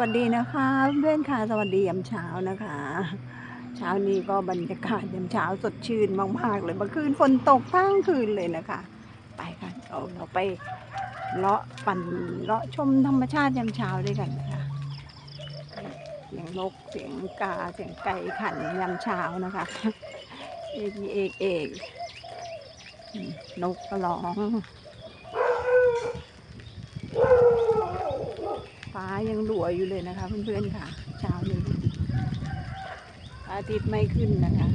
สวัสดีนะคะเพื่อนค่ะสวัสดียามเช้านะคะ เช้านี้ก็บรรยากาศยามเช้าสดชื่นมากๆเลยเมื่อคืนฝนตกทั้งคืนเลยนะคะ ไปค่ะเราเราไปเลาะปั่นเลาะชมธรรมชาติยามเช้าด้วยกันนะคะเสียงนกเสียงกาเสียงไก่ขันยามเช้านะคะเอกเอกเอกนกก็ร้อง ฟ้า ยังหลัวอยู่เลยนะคะ เพื่อนๆค่ะ เช้านี้อาทิตย์ไม่ขึ้นนะคะ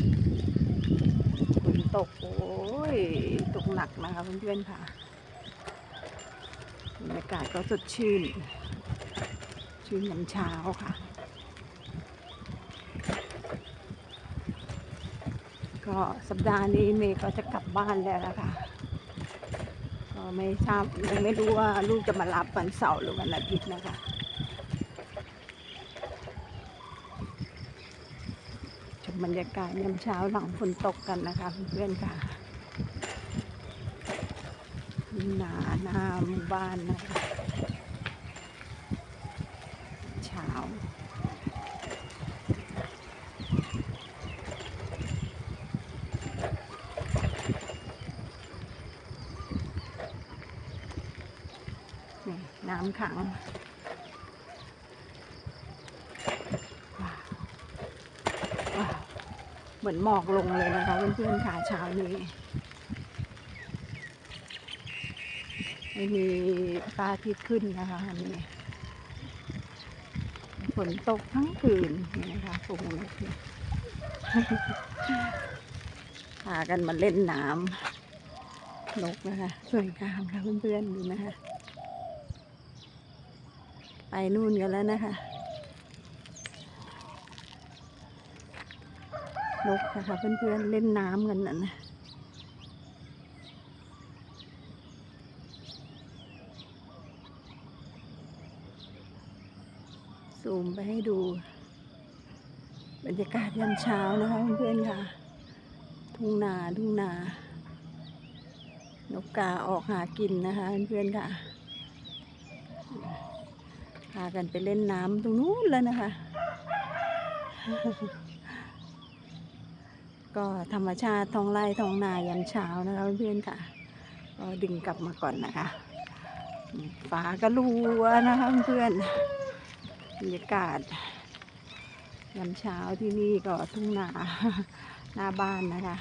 ฝนตกโอ้ยตกหนักนะคะเพื่อนๆค่ะบรรยากาศก็สดชื่น ชื่นยามเช้าค่ะ ก็สัปดาห์นี้เมย์ก็จะกลับบ้านแล้วนะคะก็ไม่ทราบยังไม่รู้ว่าลูกจะมารับวันเสาร์หรือวันอาทิตย์นะคะ ชม บรรยากาศยามเช้าหลังฝนตกกันนะคะเพื่อนๆค่ะหนาหน้าหมู่บ้านนะคะเช้าน้ำขังว้าวว้าว เหมือนหมอกลงเลยนะคะเพื่อนๆค่ะเช้านี้ไม่มีพระอาทิตย์ขึ้นนะคะวันนี้ฝนตกทั้งคืนนะคะฝนที่พากันมาเล่นน้ำนกนะคะ สวยงามค่ะเพื่อนๆดูนะคะ ไปนู่นกันแล้วนะคะ นกนะคะเพื่อนๆเล่นน้ำกันน่ะนะซูมไปให้ดู บรรยากาศยามเช้านะคะเพื่อนๆค่ะ ทุ่งนาทุ่งนา นกกาออกหากินนะคะเพื่อนๆค่ะ พากันไปเล่นน้ำตรงนู้นแล้วนะคะ ก็ธรรมชาติท้องไร่ท้องนายามเช้านะคะเพื่อนๆค่ะ ก็ดึงกลับมาก่อนนะคะฟ้าก็รัวนะคะเพื่อนบรรยากาศยามเช้าที่นี่ก็ทุ่งนาหน้าบ้านนะคะ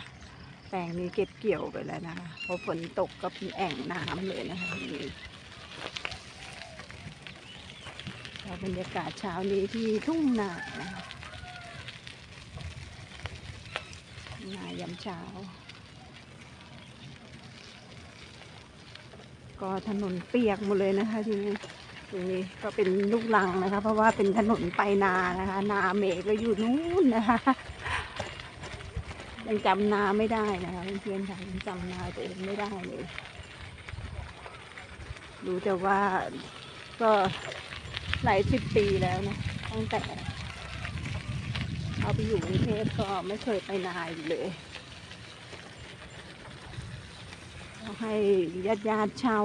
แปลงนี้เก็บเกี่ยวไปแล้วนะคะพอฝนตกก็เป็นแอ่งน้ำเลยนะคะนี่บรรยากาศเช้านี้ที่ทุ่งนานะคะทุ่ง นายามเช้า ก็ถนนเปียกหมดเลยนะคะทีนี้ตรงนี้ก็เป็นลูกลังนะคะ เพราะว่าเป็นถนนไปนานะคะ นาเมฆก็อยู่นู้นนะคะยังจำนาไม่ได้นะคะเพื่อนๆค่ะยังจำนาตัวเองไม่ได้เลยรู้แต่ว่าก็หลายสิบปีแล้วนะตั้งแต่ เอาไปอยู่กรุงเทพก็ไม่เคยไปนาอีกเลยต้องให้ญาติญาติเช่า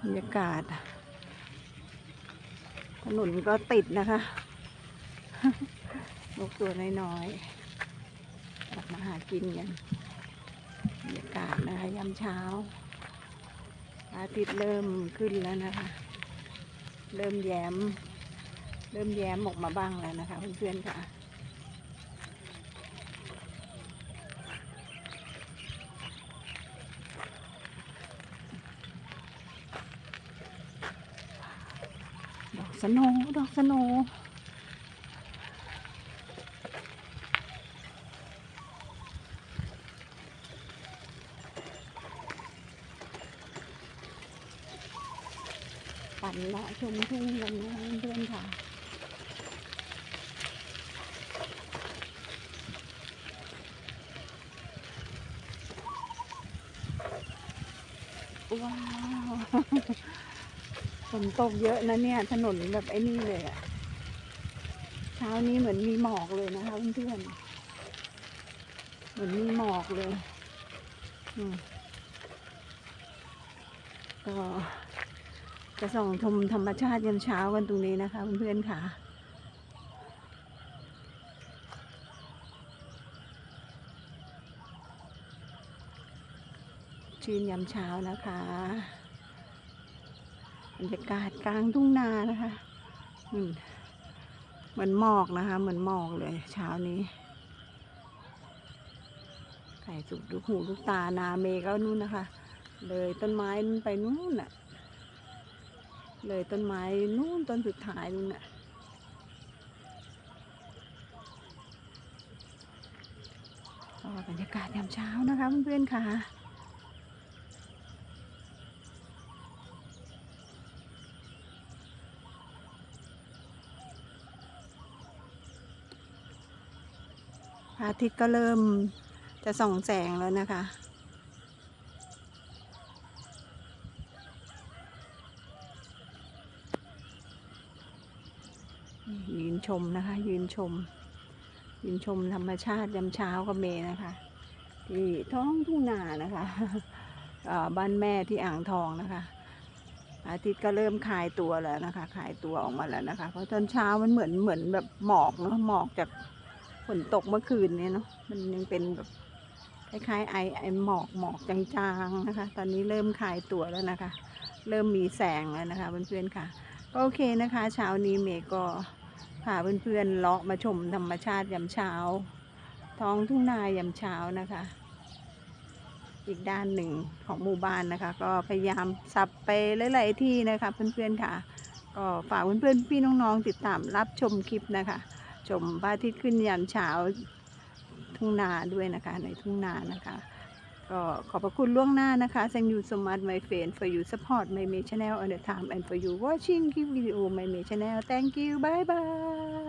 บรรยากาศ ถนนก็ติดนะคะ นกตัวน้อยๆออกมาหากินกันบรรยากาศนะคะยามเช้า อาทิตย์เริ่มขึ้นแล้วนะคะ เริ่มแย้ม เริ่มแย้มออกมาบ้างแล้วนะคะเพื่อนๆค่ะดอกสโนดอกสโน ปั่นเลาะชมทุ่งกันนะเพื่อนค่ะว้าวฝนตกเยอะนะเนี่ย ถนนแบบไอ้นี่เลยอะเช้านี้เหมือนมีหมอกเลยนะคะเพื่อนๆเหมือนมีหมอกเลยอืมก็ จะส่องชมธรรมชาติยามเช้ากันตรงนี้นะคะเพื่อนๆค่ะชื่นยามเช้านะคะบรรยากาศกลางทุ่งนานะคะเหมือนหมอกนะคะ เหมือนหมอกเลย เช้านี้ไก่สุกลูกหูลูกตานาเมก็นู่นนะคะ เลยต้นไม้ไปนู่นน่ะ เลยต้นไม้นู่นต้นสุดท้ายนู่นน่ะก็บรรยากาศยามเช้านะคะเพื่อนๆค่ะพระอาทิตย์ก็เริ่มจะส่องแสงแล้วนะคะ ยืน ชมนะคะ ยืนชม ยืนชมธรรมชาติยามเช้ากับเมนะคะที่ท้องทุ่งนานะคะบ้านแม่ที่อ่างทองนะคะ อาทิตย์ก็เริ่มคลายตัวแล้วนะคะคลายตัวออกมาแล้วนะคะ เพราะตอนเช้ามันเหมือนเหมือนแบบหมอกเนาะหมอกจากฝนตกเมื่อคืนเนี่ยเนาะมันยังเป็นแบบคล้ายๆไอไอหมอกหมอกจางๆนะคะ ตอนนี้เริ่มคลายตัวแล้วนะคะ เริ่มมีแสงแล้วนะคะเพื่อนๆค่ะก็โอเคนะคะ เช้านี้เมย์ก็ พาเพื่อนๆเลาะมาชมธรรมชาติยามเช้า ท้องทุ่งนายามเช้านะคะ อีกด้านหนึ่งของหมู่บ้านนะคะ ก็พยายามสับไปหลายๆที่นะคะ เพื่อนๆค่ะ ก็ฝากเพื่อนๆพี่น้องๆติดตามรับชมคลิปนะคะ ชมพระอาทิตย์ขึ้นยามเช้าทุ่งนาด้วยนะคะในทุ่งนานะคะ ก็ขอบพระคุณล่วงหน้านะคะ thank you so much my friend for you support my me channel on the time and for you watching this video my me channel thank you bye bye